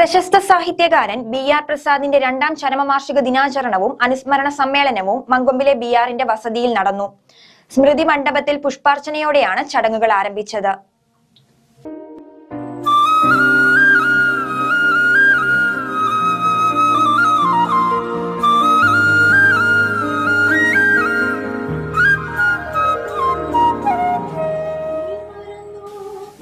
പ്രശസ്ത സാഹിത്യകാരൻ B R പ്രസാദിന്റെ രണ്ടാം ചരമവാർഷിക ദിനാചരണവും അനുസ്മരണ സമ്മേളനവും മങ്കൊമ്പിലെ ബി ആറിന്റെ വസതിയിൽ നടന്നു. സ്മൃതി മണ്ഡപത്തിൽ പുഷ്പാർച്ചനയോടെയാണ് ചടങ്ങുകൾ ആരംഭിച്ചത്.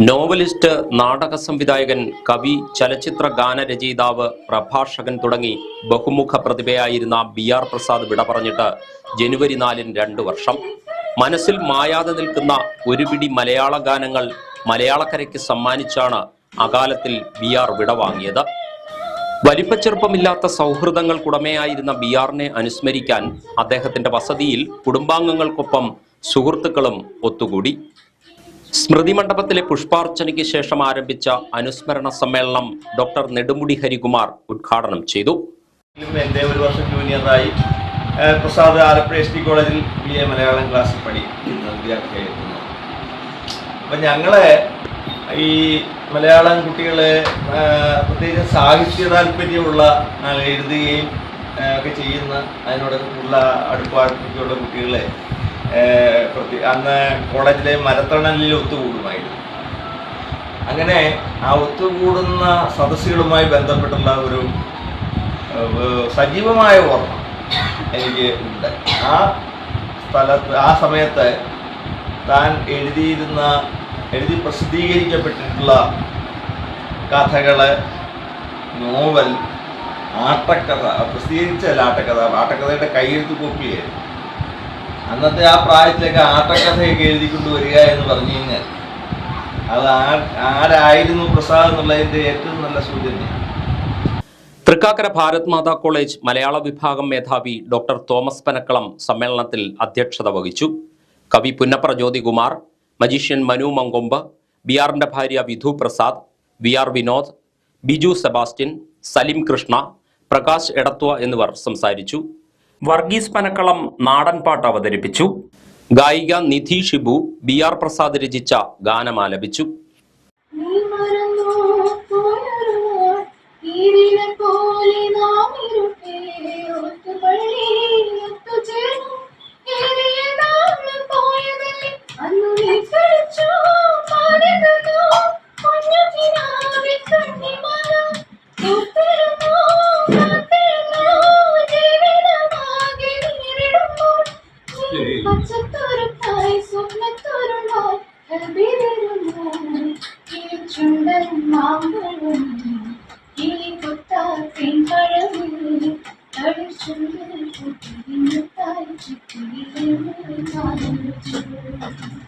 നോവലിസ്റ്റ് നാടക സംവിധായകൻ കവി ചലച്ചിത്ര ഗാനരചയിതാവ് പ്രഭാഷകൻ തുടങ്ങി ബഹുമുഖ പ്രതിഭയായിരുന്ന ബി ആർ പ്രസാദ് വിട പറഞ്ഞിട്ട് ജനുവരി നാലിന് രണ്ടു വർഷം. മനസ്സിൽ മായാതെ നിൽക്കുന്ന ഒരു പിടി മലയാള ഗാനങ്ങൾ മലയാളക്കരയ്ക്ക് സമ്മാനിച്ചാണ് അകാലത്തിൽ ബി ആർ വിട വാങ്ങിയത്. വലിപ്പച്ചെറുപ്പമില്ലാത്ത സൗഹൃദങ്ങൾക്കുടമയായിരുന്ന ബി ആറിനെ അനുസ്മരിക്കാൻ അദ്ദേഹത്തിന്റെ വസതിയിൽ കുടുംബാംഗങ്ങൾക്കൊപ്പം സുഹൃത്തുക്കളും ഒത്തുകൂടി. സ്മൃതി മണ്ഡപത്തിലെ പുഷ്പാർച്ചനയ്ക്ക് ശേഷം ആരംഭിച്ച അനുസ്മരണ സമ്മേളനം ഡോക്ടർ നെടുമുടി ഹരികുമാർ ഉദ്ഘാടനം ചെയ്തു. എന്റെ ഒരു വർഷം ജൂനിയറായി പ്രസാദ് ആലപ്പുഴ എസ് ടി കോളേജിൽ ബി എ മലയാളം ക്ലാസ്സിൽ പഠി വിദ്യാർത്ഥിയായിരുന്നു. അപ്പം ഞങ്ങളെ ഈ മലയാളം കുട്ടികളെ പ്രത്യേകിച്ച് സാഹിത്യ താല്പര്യമുള്ള എഴുതുകയും ഒക്കെ ചെയ്യുന്ന അതിനോടൊക്കെ ഉള്ള അടുപ്പാടുള്ള കുട്ടികളെ പ്രത്യേക അന്ന് കോളേജിലെ മരത്തണലിൽ ഒത്തുകൂടുമായിരുന്നു. അങ്ങനെ ആ ഒത്തുകൂടുന്ന സദസ്സുകളുമായി ബന്ധപ്പെട്ടുള്ള ഒരു സജീവമായ ഓർമ്മ എനിക്ക് ഉണ്ട്. ആ സ്ഥലത്ത് ആ സമയത്ത് താൻ എഴുതിയിരുന്ന എഴുതി പ്രസിദ്ധീകരിക്കപ്പെട്ടിട്ടുള്ള കഥകൾ നോവൽ ആട്ടക്കഥ പ്രസിദ്ധീകരിച്ചല്ല ആട്ടക്കഥ ആട്ടക്കഥയുടെ കൈയെഴുത്ത് കോപ്പിയായിരുന്നു. അന്നത്തെ ആ പ്രായത്തിലൊക്കെ ആട്ടക്കഥയൊക്കെ എഴുതിക്കൊണ്ട് വരിക എന്ന് പറഞ്ഞു കഴിഞ്ഞാൽ അത് ആരായിരുന്നു പ്രസാദ് എന്നുള്ളതിന്റെ ഏറ്റവും നല്ല സൂചനയാണ് തൃക്കാക്കര ഭാരത് മാതാ കോളേജ് മലയാള വിഭാഗം മേധാവി ഡോക്ടർ തോമസ് പനക്കളം സമ്മേളനത്തിൽ അധ്യക്ഷത വഹിച്ചു. കവി പുന്നപ്ര ജ്യോതികുമാർ മജീഷ്യൻ മനു മങ്കൊമ്പ് ബി ആറിന്റെ ഭാര്യ Vidhu Prasad V R Vinod Biju Sebastian Salim Krishna Prakash Edathua എന്നിവർ സംസാരിച്ചു. വർഗീസ് പനക്കളം നാടൻപാട്ട് അവതരിപ്പിച്ചു. ഗായിക നിധി ഷിബു ബി ആർ പ്രസാദ് രചിച്ച ഗാനം ആലപിച്ചു പച്ചത്തോരത്തായി സ്വപ്നത്തോരുമായി കൽവിരുന്നു ചുണ്ടൻ മാമ്പഴം കിളി കൊത്താത്തിൻ പഴമിൽ തളിച്ചുണ്ടിൽ കുട്ടിത്തായി ചുറ്റിലും